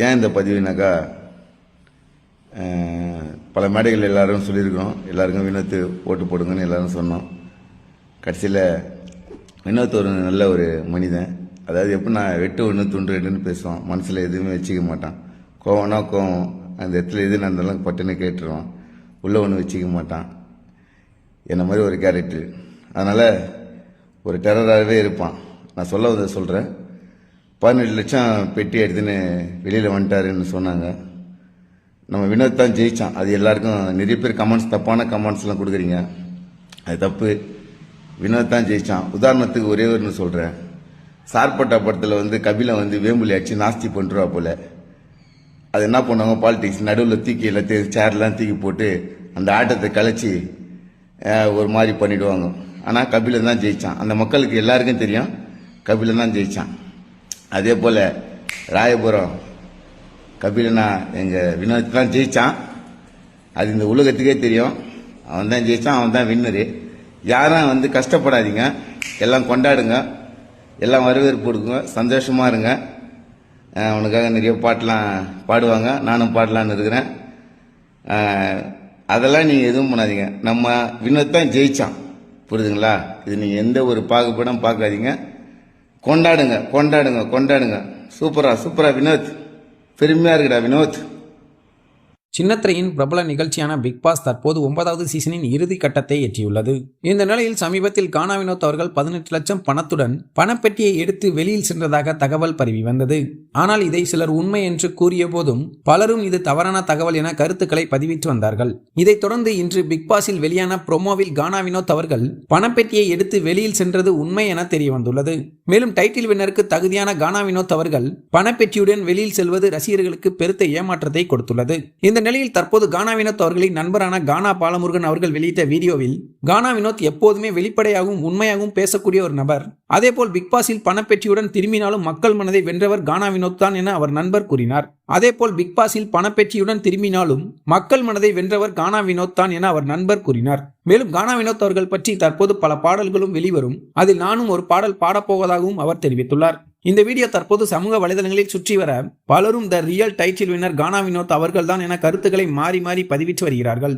ஏன் இந்த பதிவுனாக்கா பல மேடைகள் எல்லாரும் சொல்லியிருக்கிறோம் எல்லாருக்கும் வினோத்து ஓட்டு போடுங்கன்னு எல்லாரும் சொன்னோம். கடைசியில் வினோத் ஒரு நல்ல ஒரு மனிதன். அதாவது எப்படின்னா வெட்டு ஒன்று துண்டு ரெண்டுன்னு பேசுவான். மனசில் எதுவுமே வச்சுக்க மாட்டான். கோவம்னா கோவம். அந்த இடத்துல எது நடந்தாலும் பட்டுன்னு கேட்டுருவான். உள்ளே ஒன்று வச்சுக்க மாட்டான். என்ன மாதிரி ஒரு கேரக்டர் அதனால் ஒரு டெரராகவே இருப்பான். நான் சொல்ல வந்த சொல்கிறேன் பதினெட்டு லட்சம் பெட்டி எடுத்துன்னு வெளியில் வந்துட்டாருன்னு சொன்னாங்க. நம்ம வினோத் தான் ஜெயித்தான் அது எல்லாருக்கும் நிறைய பேர் கமெண்ட்ஸ் தப்பான கமெண்ட்ஸ்லாம் கொடுக்குறீங்க. அது தப்பு. வினோத் தான் ஜெயிச்சான். உதாரணத்துக்கு ஒரே ஒன்று சொல்கிறேன் சார்பட்டா படத்தில் வந்து கபிலை வந்து வேம்புலி அடிச்சு நாஸ்தி பண்ணுறா போல். அது என்ன பண்ணுவாங்க? பாலிடிக்ஸ் நடுவில் தூக்கி எல்லாத்தையும் சேர்லாம் தூக்கி போட்டு அந்த ஆட்டத்தை கலைச்சி ஒரு மாதிரி பண்ணிவிடுவாங்க ஆனால் கபிலன் தான் ஜெயிச்சான். அந்த மக்களுக்கு எல்லாருக்கும் தெரியும். கபிலன் தான் ஜெயித்தான் அதே போல் ராயபுரம் கபிலனா எங்கள் வினோத் தான் ஜெயிச்சான். அது இந்த உலகத்துக்கே தெரியும். அவன் தான் ஜெயிச்சான் அவன் தான் வின்னரு. யாரும் வந்து கஷ்டப்படாதீங்க. எல்லாம் கொண்டாடுங்க. எல்லாம் வரவேற்பு கொடுக்குங்க சந்தோஷமாக இருங்க. அவனுக்காக நிறைய பாட்டெலாம் பாடுவாங்க. நானும் பாடலான்னு இருக்கிறேன். அதெல்லாம் நீங்கள் எதுவும் பண்ணாதீங்க. நம்ம வினோத் தான் ஜெயிச்சான். புரியுதுங்களா? இது நீங்கள் எந்த ஒரு பாகுபடம் பார்க்காதீங்க. கொண்டாடுங்க கொண்டாடுங்க கொண்டாடுங்க. சூப்பரா சூப்பரா வினோத். பெருமையா இருக்குடா வினோத். சின்னத்திரையின் பிரபல நிகழ்ச்சியான பிக் பாஸ் தற்போது ஒன்பதாவது சீசனின் இறுதி கட்டத்தை எட்டியுள்ளது. இந்த நிலையில் சமீபத்தில் கானா வினோத் அவர்கள் பதினெட்டு லட்சம் பணத்துடன் பணப்பெட்டியை எடுத்து வெளியில் சென்றதாக தகவல் பரவி வந்தது. ஆனால் இதை சிலர் உண்மை என்று கூறிய போதும் பலரும் இது தவறான தகவல் என கருத்துக்களை பதிவிட்டு வந்தார்கள். இதைத் தொடர்ந்து இன்று பிக் பாஸில் வெளியான ப்ரோமோவில் கானா வினோத் அவர்கள் பணப்பெட்டியை எடுத்து வெளியில் சென்றது உண்மை என தெரிய வந்துள்ளது. மேலும் டைட்டில் வின்னருக்கு தகுதியான கானா வினோத் அவர்கள் பணப்பெட்டியுடன் வெளியில் செல்வது ரசிகர்களுக்கு பெருத்த ஏமாற்றத்தை கொடுத்துள்ளது. இந்த நிலையில் தற்போது கானா வினோத் அவர்களின் நண்பரான கானா பாலமுருகன் அவர்கள் வெளியிட்ட வீடியோவில் கானா வினோத் எப்போதுமே வெளிப்படையாகவும் உண்மையாகவும் பேசக்கூடிய ஒரு நபர். அதேபோல் பிக்பாஸில் பணப்பெற்றியுடன் திரும்பினாலும் மக்கள் மனதை வென்றவர் கானா வினோத் தான் என அவர் நண்பர் கூறினார். அதேபோல் பிக்பாஸில் பணப்பெற்றியுடன் திரும்பினாலும் மக்கள் மனதை வென்றவர் கானா வினோத் தான் என அவர் நண்பர் கூறினார். மேலும் கானா வினோத் அவர்கள் பற்றி தற்போது பல பாடல்களும் வெளிவரும். அதில் நானும் ஒரு பாடல் பாடப்போவதாகவும் அவர் தெரிவித்துள்ளார். இந்த வீடியோ தற்போது சமூக வலைதளங்களில் சுற்றி வர பலரும் the real title winner Gana Vinoth அவர்கள்தான் என கருத்துக்களை மாறி மாறி பதிவிட்டு வருகிறார்கள்.